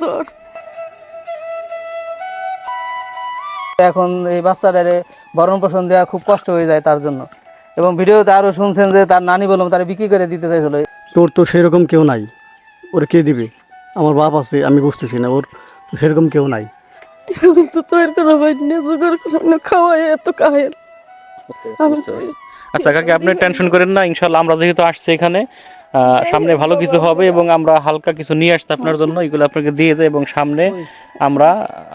জ্বর এখন এই বাচ্চাটারে ভরণ পোষণ দেওয়া খুব কষ্ট হয়ে যায় তার জন্য। এবং ভিডিওতে আরও শুনছেন যে তার নানি বললাম তারা বিক্রি করে দিতে চাইছিল। তোর তো সেরকম কেউ নাই। ওর কে দিবে? আমার বাপ আছে আমি বুঝতেছি না। ওর তো সেরকম কেউ নাই। তো তৈরি করা হয়নি জোগাড় করা না খাওয়াই এত কাহের। আচ্ছা কাকে আপনি টেনশন করেন না ইনশাল্লাহ আমরা যেহেতু আসছি এখানে আহ, সামনে ভালো কিছু হবে এবং আমরা হালকা কিছু নিয়ে আসতে আপনার জন্য এগুলো আপনাকে দিয়ে যায় এবং সামনে আমরা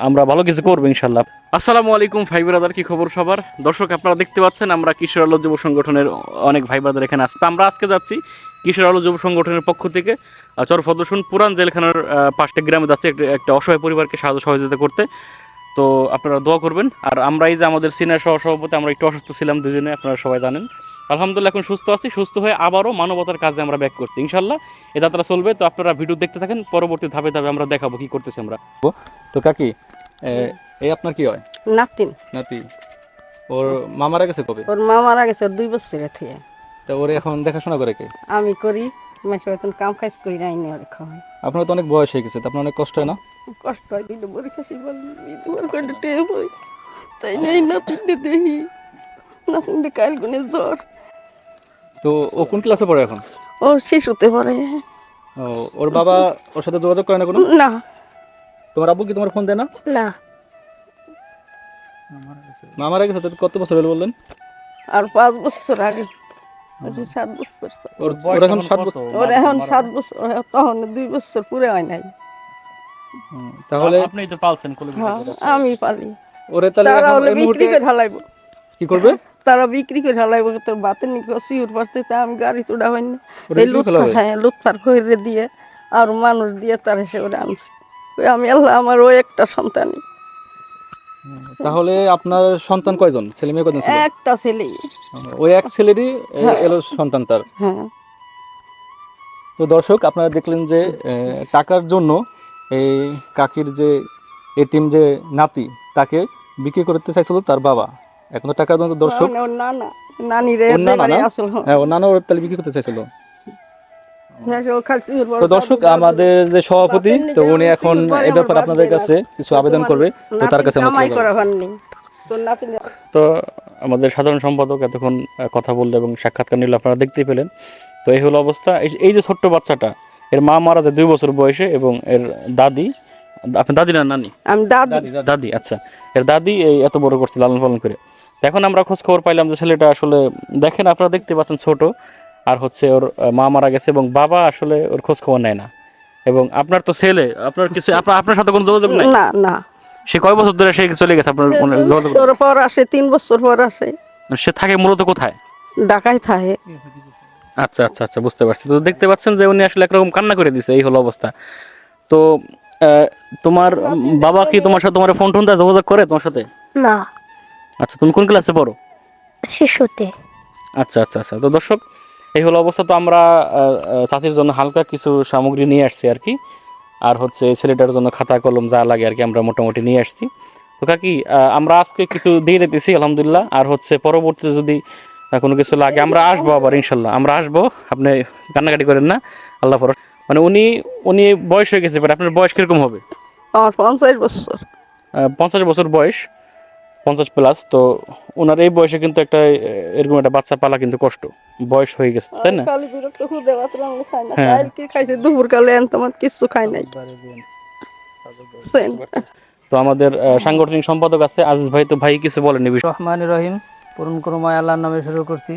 আমরা ভালো কিছু করব ইনশাল্লাহ আসসালামু আলাইকুম ভাই ব্রাদার কি খবর সবার? দর্শক আপনারা দেখতে পাচ্ছেন আমরা কিশোর আলো যুব সংগঠনের অনেক ভাই ব্রাদার এখানে আসছে তো আমরা আজকে যাচ্ছি কিশোর আলো যুব সংগঠনের পক্ষ থেকে চর ফদর্শন পুরান জেলখানার আহ, পাঁচটা গ্রামে যাচ্ছে একটা একটা অসহায় পরিবারকে সাহায্য সহযোগিতা করতে। তো আপনারা দোয়া করবেন। আর আমরা এই যে আমাদের সিনিয়র সহ সভাপতি আমরা একটু অসুস্থ ছিলাম দুজনে আপনারা সবাই জানেন। আলহামদুলিল্লাহ এখন সুস্থ আছি সুস্থ হয়ে আবারও মানবতার কাজে আমরা ব্যাক করছি ইনশাল্লাহ এ যাত্রা চলবে তো আপনারা ভিডিও দেখতে থাকেন পরবর্তী ধাপে ধাপে আমরা দেখাবো কি করতেছি আমরা। তো কাকি এই আপনার কি হয়? নাতিন। নাতি। ওর মা মারা গেছে কবে? ওর মা মারা গেছে ওর দুই বছরের থেকে। তা ওরে এখন দেখাশোনা করে কে? আমি করি। মাসে বেতন কাম কাজ করি নাই নি ওর খাওয়াই আপনার তো অনেক বয়স হয়ে গেছে তা আপনার অনেক কষ্ট হয় না? কষ্ট হয় দিলে বড় খাসি বলি kan detail boy. Tanya ini nanti detehi. Nanti dekail gune জ্বর। তো ও কোন ক্লাসে পড়ে এখন? ও শিশুতে পারে। ও, ওর বাবা ওর সাথে যোগাযোগ করে না কোনো? না। তোমার আব্বু কি তোমার ফোন দেয় না? না। মা মারা গেছে। কত বছর হলো বললেন? আর পাঁচ বছর আগে। সাত বছর ওর ওর এখন সাত বছর। ওর এখন সাত বছর তখন দুই বছর পুরে হয় নাই। তাহলে আপনি তো পালছেন হ্যাঁ, আমি পালি। ওরে তাহলে তারা হলে বিক্রি করে ঢালাইবো কি করবে? তারা বিক্রি করে ঢালাইবো তোর বাতে নিকে সিউর পাশতে আমি গাড়ি তো উঠাবেন না। এই লুৎফার? হ্যাঁ লুৎফার করে দিয়ে আর মানুষ দিয়ে তার এসে ওরে আনছি আমি আল্লাহ আমার ওই একটা সন্তানই। তাহলে আপনার সন্তান কয়জন ছেলে মেয়ে কয়জন একটা ছেলেই ওই এক ছেলেরই এলো সন্তান তার হ্যাঁ তো দর্শক আপনারা দেখলেন যে টাকার জন্য এই কাকির যে এতিম যে নাতি তাকে বিক্রি করতে চাইছিল তার বাবা এখন তো টাকার জন্য দর্শক মানে নানা রে নানা হ্যাঁ হ্যাঁ ও নানা ওর তাহলে বিক্রি করতে চাইছিল তো দর্শক। আমাদের যে সভাপতি তো উনি এখন এই ব্যাপারে আপনাদের কাছে কিছু আবেদন করবে তো তার কাছে আমরা তো আমাদের সাধারণ সম্পাদক এতক্ষণ কথা বলল এবং সাক্ষাৎকার নিল আপনারা দেখতেই পেলেন। তো এই হলো অবস্থা। এই- এই যে ছোট্ট বাচ্চাটা এর মা মারা যায় দুই বছর বয়সে এবং এর দাদি আপনার দাদি না নানি? আমি দাদি। দাদি আচ্ছা। এর দাদি এই এত বড় করছে লালন পালন করে। এখন আমরা খোঁজ খবর পাইলাম যে ছেলেটা আসলে দেখেন আপনারা দেখতে পাচ্ছেন ছোট। আর হচ্ছে ওর মা মারা গেছে এবং বাবা আসলে ওর খোঁজ খবর নেয় না। এবং আপনার তো ছেলে আপনার কিছু আপনার আপনার সাথে কোনো যোগাযোগ নাই? না না। সে কয় বছর ধরে সে চলে গেছে আপনার কোনো যোগাযোগ? পর আসে তিন বছর পর আসে। সে থাকে মূলত কোথায়? ঢাকায় থাকে। আচ্ছা আচ্ছা আচ্ছা বুঝতে পারছি। তো দেখতে পাচ্ছেন যে উনি আসলে একরকম কান্না করে দিছে এই হলো অবস্থা। তো তোমার বাবা কি তোমার সাথে তোমার ফোন টোন দেয় যোগাযোগ করে তোমার সাথে? না। আচ্ছা তুমি কোন ক্লাসে পড়ো? শিশুতে। আচ্ছা আচ্ছা আচ্ছা। তো দর্শক এই হলো অবস্থা। তো আমরা আহ, জন্য হালকা কিছু সামগ্রী নিয়ে আসছি আর কি। আর হচ্ছে ছেলেটার জন্য খাতা কলম যা লাগে আর কি আমরা মোটামুটি নিয়ে আসছি। তো কাকি আমরা আজকে কিছু দিয়ে দিতেছি আলহামদুলিল্লাহ। আর হচ্ছে পরবর্তীতে যদি কোনো কিছু লাগে আমরা আসব আবার ইনশাল্লাহ। আমরা আসব আপনি কান্নাকাটি করেন না আল্লাহ পর। মানে উনি উনি বয়স হয়ে গেছে এবার আপনার বয়স কীরকম হবে? আমার পঞ্চাশ বছর। পঞ্চাশ বছর বয়স। পঞ্চাশ প্লাস তো ওনার এই বয়সে কিন্তু একটা এরকম একটা বাচ্চা পালা কিন্তু কষ্ট। বয়স হয়ে গেছে তাই না? কালি বিরক্ত খুদে ভাত রান্না খাই না। হ্যাঁ। খাইছে দুপুর কালে কিছু খাই নাই। তো আমাদের সাংগঠনিক সম্পাদক আছে আজিজ ভাই তো ভাই কিছু বলেন রহমান রহিম পূরণ করুমায় আল্লাহর নামে শুরু করছি।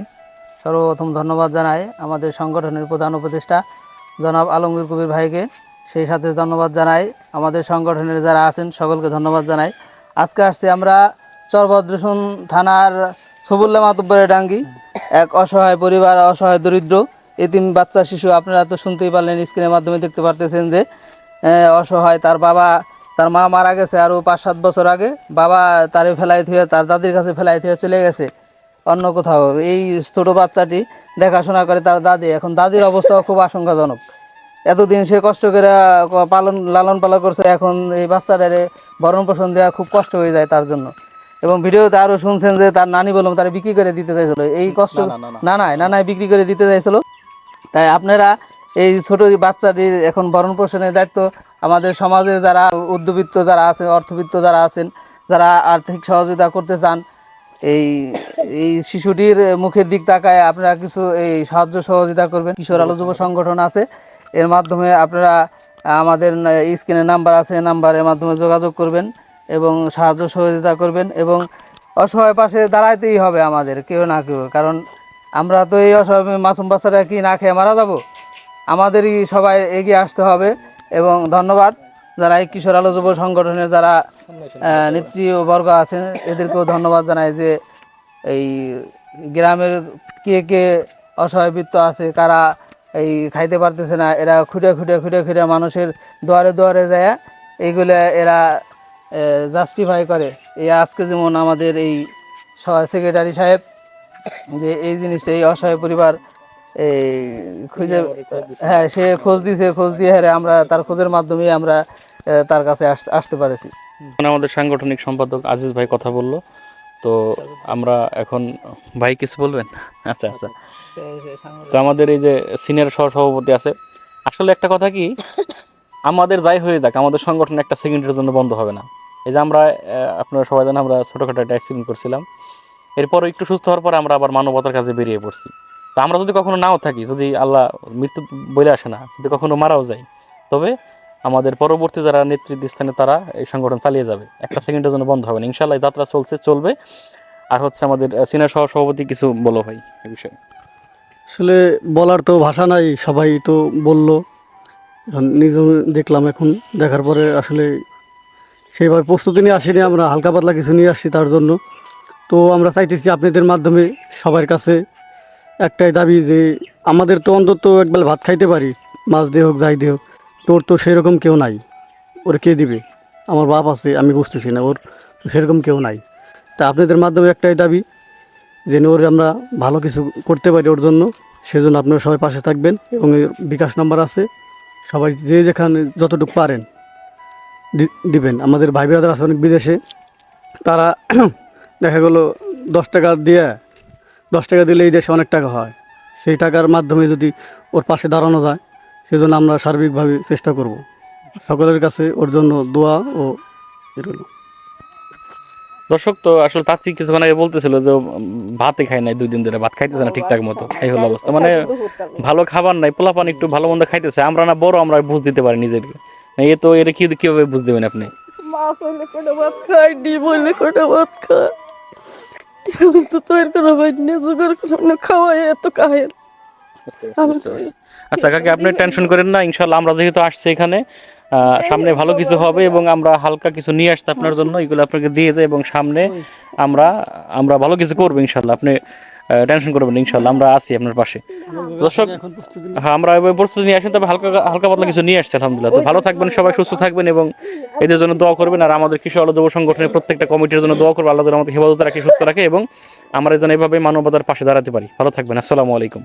সর্বপ্রথম ধন্যবাদ জানাই আমাদের সংগঠনের প্রধান উপদেষ্টা জনাব আলমগীর কবির ভাইকে। সেই সাথে ধন্যবাদ জানাই আমাদের সংগঠনের যারা আছেন সকলকে ধন্যবাদ জানাই। আজকে আসছি আমরা চরভদ্রসন থানার সবুল্লা মাতুব্বরের ডাঙ্গি। এক অসহায় পরিবার, অসহায় দরিদ্র, এতিম বাচ্চা, শিশু, আপনারা তো শুনতেই পারলেন, স্ক্রিনের মাধ্যমে দেখতে পারতেছেন যে অসহায় তার বাবা, তার মা মারা গেছে আরও পাঁচ সাত বছর আগে। বাবা তারে ফেলাই থুয়ে, তার দাদির কাছে ফেলাই থুয়ে চলে গেছে অন্য কোথাও। এই ছোট বাচ্চাটি দেখাশোনা করে তার দাদি। এখন দাদির অবস্থাও খুব আশঙ্কাজনক। এতদিন সে কষ্ট করে পালন, লালন পালন করছে, এখন এই বাচ্চাটারে ভরণ পোষণ দেওয়া খুব কষ্ট হয়ে যায় তার জন্য। এবং ভিডিওতে আরও শুনছেন যে তার নানি বললাম তারা বিক্রি করে দিতে চাইছিল। এই কষ্ট না, না, না, বিক্রি করে দিতে চাইছিল। তাই আপনারা এই ছোট বাচ্চাটির এখন ভরণ পোষণের দায়িত্ব। আমাদের সমাজে যারা উদ্যোবিত্ত যারা আছেন অর্থবিত্ত যারা আছেন যারা আর্থিক সহযোগিতা করতে চান এই এই শিশুটির মুখের দিক তাকায় আপনারা কিছু এই সাহায্য সহযোগিতা করবেন। কিশোর আলো যুব সংগঠন আছে। এর মাধ্যমে আপনারা আমাদের স্ক্রিনের নাম্বার আছে নাম্বারের মাধ্যমে যোগাযোগ করবেন। এবং সাহায্য সহযোগিতা করবেন এবং অসহায় পাশে দাঁড়াইতেই হবে আমাদের, কেউ না কেউ। কারণ আমরা তো এই অসহায় মাসুম বাচ্চারা কি না খেয়ে মারা যাব? আমাদেরই সবাই এগিয়ে আসতে হবে এবং ধন্যবাদ যারা এই কিশোর আলো যুব সংগঠনের যারা নেতৃবর্গ আছেন, এদেরকেও ধন্যবাদ জানাই যে এই গ্রামের কে কে অসহায় বৃত্ত আছে, কারা এই খাইতে পারতেছে না, এরা খুঁটে খুঁটে খুঁটে খুঁটে মানুষের দুয়ারে দুয়ারে যায়, এইগুলো এরা জাস্টিফাই করে। এই আজকে যেমন আমাদের এই সেক্রেটারি সাহেব যে এই জিনিসটা, এই অসহায় পরিবার এই খুঁজে হ্যাঁ সে খোঁজ দিয়েছে খোঁজ দিয়ে হ্যাঁ আমরা তার খোঁজের মাধ্যমে আমরা তার কাছে আস- আসতে পারেছি। আমাদের সাংগঠনিক সম্পাদক আজিজ ভাই কথা বলল। তো আমরা এখন, ভাই কিছু বলবেন? আচ্ছা আচ্ছা। তো আমাদের এই যে সিনিয়র সহসভাপতি আছে, আসলে একটা কথা কি, আমাদের যাই হয়ে যাক, আমাদের সংগঠন একটা সেকেন্ডের জন্য বন্ধ হবে না। এই যে আমরা আপনারা সবাই জানেন আমরা ছোটোখাটো একটা অ্যাক্সিডেন্ট করছিলাম। এরপর একটু সুস্থ হওয়ার পরে আমরা আবার মানবতার কাছে বেরিয়ে পড়ছি। তো আমরা যদি কখনো নাও থাকি, যদি আল্লাহ মৃত্যু বলে আসে না, যদি কখনো মারাও যাই তবে আমাদের পরবর্তী যারা নেতৃত্ব স্থানে তারা এই সংগঠন চালিয়ে যাবে। একটা সেকেন্ডের জন্য বন্ধ হবে না। ইনশাল্লাহ যাত্রা চলছে, চলবে। আর হচ্ছে আমাদের সিনিয়র সহ সভাপতি কিছু বলো ভাই এই বিষয়ে। আসলে বলার তো ভাষা নাই, সবাই তো বলল। এখন নিজেও দেখলাম এখন, দেখার পরে আসলে সেইভাবে প্রস্তুতি নিয়ে আসিনি, আমরা হালকা পাতলা কিছু নিয়ে আসছি তার জন্য। তো আমরা চাইতেছি আপনাদের মাধ্যমে সবার কাছে একটাই দাবি যে আমাদের তো অন্তত একবেলা ভাত খাইতে পারি, মাছ দিয়ে হোক, যাই দিয়ে হোক। তোর তো সেরকম কেউ নাই। ওর কে দিবে? আমার বাপ আছে, আমি বুঝতেছি না, ওর তো সেরকম কেউ নাই। তা আপনাদের মাধ্যমে একটাই দাবি যেন ওর আমরা ভালো কিছু করতে পারি ওর জন্য, সেজন্য আপনারা সবাই পাশে থাকবেন এবং বিকাশ নাম্বার আছে। সবাই যে যেখানে যতটুকু পারেন। দিবেন। আমাদের ভাই ব্রাদার আছে অনেক বিদেশে। তারা দেখা গেলো দশ টাকা দিয়ে দশ টাকা দিলে এই দেশে অনেক টাকা হয়। সেই টাকার মাধ্যমে যদি ওর পাশে দাঁড়ানো যায় সেজন্য আমরা সার্বিকভাবে চেষ্টা করব। সকলের কাছে ওর জন্য দোয়া ও দর্শক তো আসলে চাচি কিছুক্ষণ আগে বলতেছিল যে ভাতই খায় নাই দুই দিন ধরে ভাত খাইতেছে না ঠিকঠাক মতো। এই হলো অবস্থা। মানে ভালো খাবার নাই পোলাপান একটু ভালো মন্দ খাইতেছে। আমরা না বড় আমরা বুঝ দিতে পারি নিজেদেরকে না, এ তো এর কি কীভাবে বুঝ দেবেন আপনি? মাছ হইলে কোনো ভাত খায় ডিম হইলে কোনো ভাত খায়। আমি তো তৈরি করে ভাই নিয়ে জোগাড় করে খাওয়াই এত আমি আচ্ছা কাকে আপনি টেনশন করেন না ইনশাল্লাহ আমরা যেহেতু আসছি এখানে আহ, সামনে ভালো কিছু হবে এবং আমরা হালকা কিছু নিয়ে আসতে আপনার জন্য এগুলো আপনাকে দিয়ে যায় এবং সামনে আমরা আমরা ভালো কিছু করব ইনশাল্লাহ আপনি টেনশন করবেন না, ইনশাল্লাহ আমরা আছি আপনার পাশে। দর্শক হ্যাঁ আমরা এবার প্রস্তুতি নিয়ে আসেন তবে হালকা হালকা পাতলা কিছু নিয়ে আসছি আলহামদুলিল্লাহ। তো ভালো থাকবেন সবাই সুস্থ থাকবেন এবং এদের জন্য দোয়া করবেন আর আমাদের কৃষক আলো যুব সংগঠনের প্রত্যেকটা কমিটির জন্য দোয়া করব আল্লাহ যেন আমাদের হেফাজত রাখে সুস্থ রাখে এবং আমরা যেন এভাবে মানবতার পাশে দাঁড়াতে পারি। ভালো থাকবেন আসসালামু আলাইকুম।